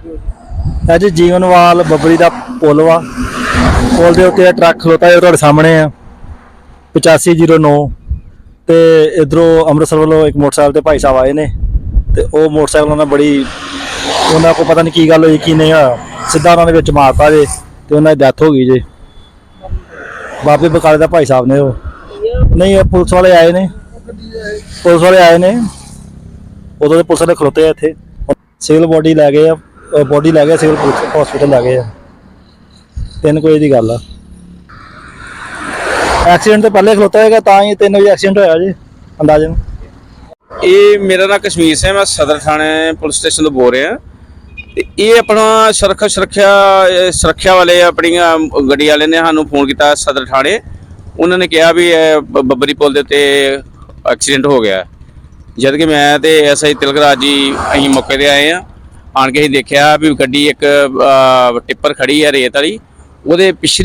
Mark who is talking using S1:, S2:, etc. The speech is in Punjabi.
S1: ਸਕਦੇ ਹੋ
S2: ਅੱਜ ਜੀਵਨਵਾਲ ਬੱਬਰੀ ਦਾ ਪੁਲ ਵਾ। ਪੁਲ ਦੇ ਉੱਤੇ ਟਰੱਕ ਖਲੋਤਾ ਹੈ ਤੁਹਾਡੇ ਸਾਹਮਣੇ ਆ। 8509 ਤੇ ਇਧਰੋਂ ਅੰਮ੍ਰਿਤਸਰ ਵੱਲੋਂ ਇੱਕ ਮੋਟਰਸਾਈਕਲ ਤੇ ਭਾਈ ਸਾਹਿਬ ਆਏ ਨੇ। ਤੇ ਉਹ ਮੋਟਰਸਾਈਕਲ ਨਾਲ ਬੜੀ, ਉਹਨਾਂ ਕੋ ਪਤਾ ਨਹੀਂ ਕੀ ਗੱਲ ਹੋਈ, ਕੀ ਨਹੀਂ ਹੋਇਆ। ਸਿੱਧਾ ਉਹਨਾਂ ਦੇ ਵਿੱਚ ਮਾਰਤਾ ਜੇ, ਤੇ ਉਹਨਾਂ ਦੀ ਡੈਥ ਹੋ ਗਈ ਜੇ। ਬਾਬੇ ਬਕਾਲੇ ਦਾ ਭਾਈ ਸਾਹਿਬ ਨੇ ਉਹ। ਨਹੀਂ ਇਹ ਪੁਲਿਸ ਵਾਲੇ ਆਏ ਨੇ। ਪੁਲਿਸ ਵਾਲੇ ਆਏ ਨੇ। ਉਦੋਂ ਦੇ ਪੁਲਿਸ ਵਾਲੇ ਖਲੋਤੇ ਆ ਇੱਥੇ। ਸਿਵਲ ਬੋਡੀ ਲੈ ਗਏ ਆ। ਬੋਡੀ ਲੈ ਗਏ ਸਿਵਲ ਹਸਪੀਟਲ ਲੈ ਗਏ ਆ। ਤਿੰਨ ਕੋਈ ਦੀ ਗੱਲ ਆ। ਐਕਸੀਡੈਂਟ ਤੋਂ ਪਹਿਲੇ ਖਲੋਤਾ ਹੈਗਾ, ਤਾਂ ਹੀ 3 ਵਜੇ ਐਕਸੀਡੈਂਟ ਹੋਇਆ ਜੀ ਅੰਦਾਜ਼ਨ
S3: ਇਹ ਮੇਰਾ ਨਾਮ ਕਸ਼ਮੀਰ ਸਿੰਘ, ਮੈਂ ਸਦਰ ਥਾਣੇ ਪੁਲਿਸ ਸਟੇਸ਼ਨ ਤੋਂ ਬੋਲ ਰਿਹਾ। ਤੇ ਇਹ ਆਪਣਾ ਸੁਰੱਖਿਆ ਸੁਰੱਖਿਆ ਸੁਰੱਖਿਆ ਵਾਲੇ ਆਪਣੀਆਂ ਗੱਡੀ ਵਾਲੇ ਨੇ ਸਾਨੂੰ ਫੋਨ ਕੀਤਾ ਸਦਰ ਥਾਣੇ। ਉਹਨਾਂ ਨੇ ਕਿਹਾ ਵੀ ਇਹ ਬ- ਬੱਬਰੀ ਪੁਲ ਦੇ ਉੱਤੇ ਐਕਸੀਡੈਂਟ ਹੋ ਗਿਆ। ਜਦ ਕਿ ਮੈਂ ਤੇ ਐਸਆਈ ਤਿਲਕਰਾਜ ਜੀ ਅਸੀਂ ਮੌਕੇ ਤੇ ਆਏ ਆ ਆਣ ਕੇ ਅਸੀਂ ਦੇਖਿਆ ਵੀ ਗੱਡੀ ਇੱਕ ਟਿੱਪਰ ਖੜੀ ਹੈ ਰੇਤ ਵਾਲੀ। ਉਹਦੇ ਪਿਛਲੀ